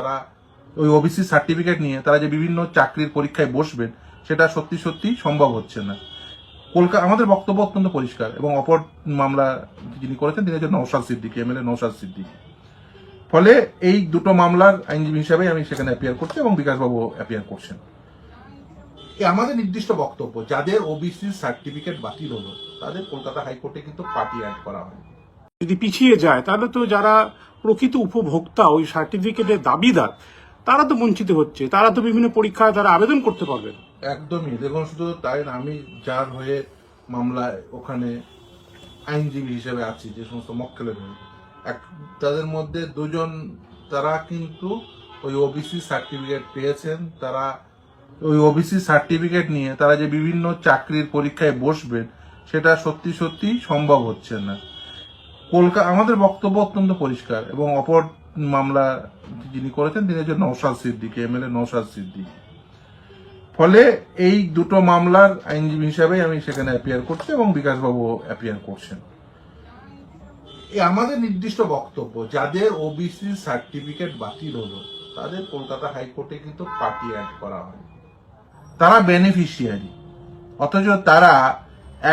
তারা ওই OBC certificate নিয়ে তারা যে বিভিন্ন চাকরির পরীক্ষায় বসবেন, সেটা সত্যি সত্যি সম্ভব হচ্ছে না। কলকাতা আমাদের বক্তব্য অত্যন্ত পরিষ্কার এবং অপর মামলা যিনি করেছেন তিনি হচ্ছেন নৌশাদ সিদ্দিকি এমএলএ নৌশাদ সিদ্দিকি। ফলে এই দুটো মামলার আইনজীবী হিসাবে আমি সেখানে অ্যাপিয়ার করছি এবং বিকাশবাবু অ্যাপিয়ার করছেন। এ আমাদের নির্দিষ্ট বক্তব্য, যাদের ওবিসি সার্টিফিকেট বাতিল হলো, তাদের কলকাতা হাইকোর্টে কিন্তু পার্টি অ্যাড করা হয় যদি পিছিয়ে যায়, তাহলে তো যারা প্রকৃত উপভোক্তা, ওই সার্টিফিকেটের দাবিদার, তারা তো বঞ্চিত হচ্ছে। তারা তো বিভিন্ন পরীক্ষায় তারা আবেদন করতে পারবেন একদমই। দেখুন, শুধু তাই না, আমি যার হয়ে মামলায় ওখানে আইনজীবী হিসেবে আছি, যে সমস্ত মক্কেলের এক, তাদের মধ্যে দুজন, তারা কিন্তু ওই ওবিসি সার্টিফিকেট পেয়েছেন। তারা ওই ওবিসি সার্টিফিকেট নিয়ে তারা যে বিভিন্ন চাকরির পরীক্ষায় বসবেন সেটা সত্যি সত্যি সম্ভব হচ্ছে না। কলকাতা আমাদের বক্তব্য অত্যন্ত পরিষ্কার এবং অপর মামলা যিনি করেছেন তিনি হচ্ছেন নৌশাদ সিদ্দিকি এমএলএ নৌশাদ সিদ্দিকি। ফলে এই দুটো মামলার আইনজীবী হিসাবে আমি সেখানে অ্যাপিয়ার করছি এবং বিকাশবাবু অ্যাপিয়ার করছেন। আমাদের নির্দিষ্ট বক্তব্য, যাদের ওবিসি সার্টিফিকেট বাতিল হলো, তাদের কলকাতা হাইকোর্টে কিন্তু পার্টি অ্যাড করা হয় তারা বেনিফিশিয়ারি অথচ তারা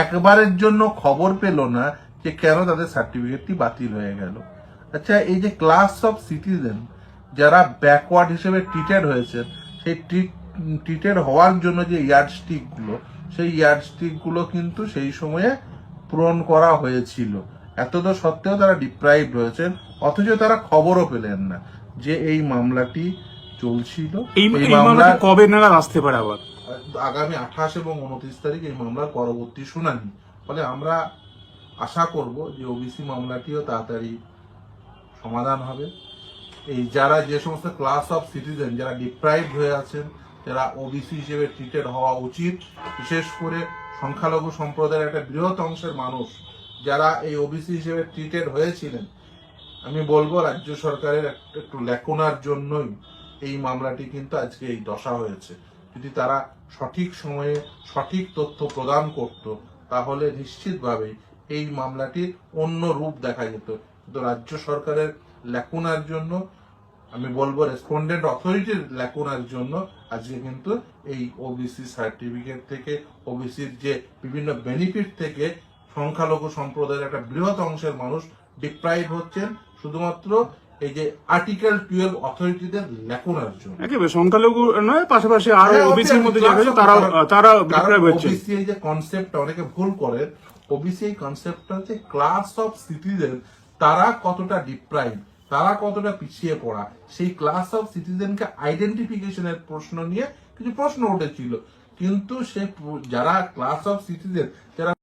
একবারের জন্য খবর পেল না যে কেন তাদের সার্টিফিকেটটি বাতিল হয়ে গেল। আচ্ছা এই যে ক্লাস অফ সিটিজেন যারা ব্যাকওয়ার্ড হিসেবে ট্রিটেড হয়েছে সেই ট্রিটেড হওয়ার জন্য যে ইয়ার্ডস্টিকগুলো সেই ইয়ার্ডস্টিকগুলো কিন্তু সেই সময়ে পূরণ করা হয়েছিল। এত তো সত্ত্বেও তারা ডিপ্রাইভ রয়েছেন অথচ তারা খবরও পেলেন না যে এই মামলাটি চলছিল। এই মামলাটা কবে নাগাদ আসতে পারে আবার? আগামী আঠাশ এবং উনত্রিশ তারিখ এই মামলার পরবর্তী শুনানি। ফলে আমরা আশা করব যে ওবিসি মামলাটিও তাড়াতাড়ি সমাধান হবে। এই যারা যে সমস্ত ক্লাস অফ সিটিজেন যারা ডিপ্রাইভ হয়ে আছেন, যারা ওবিসি হিসেবে ট্রিটেড হওয়া উচিত, বিশেষ করে সংখ্যালঘু সম্প্রদায়ের একটা বৃহৎ অংশের মানুষ, যারা এই ওবিসি হিসেবে ট্রিটেড হয়েছিলেন, আমি বলব রাজ্য সরকারের একটা- লেখনার জন্যই এই মামলাটি কিন্তু আজকে এই দশা হয়েছে। যদি তারা সঠিক সময়ে সঠিক তথ্য প্রদান করত, তাহলে নিশ্চিতভাবে এই মামলাটির অন্য রূপ দেখা যেত কিন্তু রাজ্য সরকারের লেখনার জন্য আমি বলব রেসপন্ডেন্ট অথরিটির লেখনার জন্য আজকে কিন্তু এই ওবিসি সার্টিফিকেট থেকে ওবিসির যে বিভিন্ন বেনিফিট থেকে সংখ্যালঘু সম্প্রদায়ের একটা বৃহৎ অংশের মানুষ ডিপ্রাইভ হচ্ছেন শুধুমাত্র এই যে আর্টিকেল টুয়েলভ অথরিটিদের লেখনার জন্য। একেবারে সংখ্যালঘু নয় পাশাপাশি আরও হ্যাঁ, ওবিসির মধ্যে যারা তারাও কারণ বিক্রয় হচ্ছে ওবিসি এই যে কনসেপ্ট অনেকে ভুল করে ওবিসি এই কনসেপ্টটা হচ্ছে ক্লাস অফ সিটিজেন তারা কতটা ডিপ্রাইভ তারা কতটা পিছিয়ে পড়া, সেই ক্লাস অফ সিটিজেনকে আইডেন্টিফিকেশনের প্রশ্ন নিয়ে কিছু প্রশ্ন উঠেছিল। কিন্তু সে যারা ক্লাস অফ সিটিজেন যারা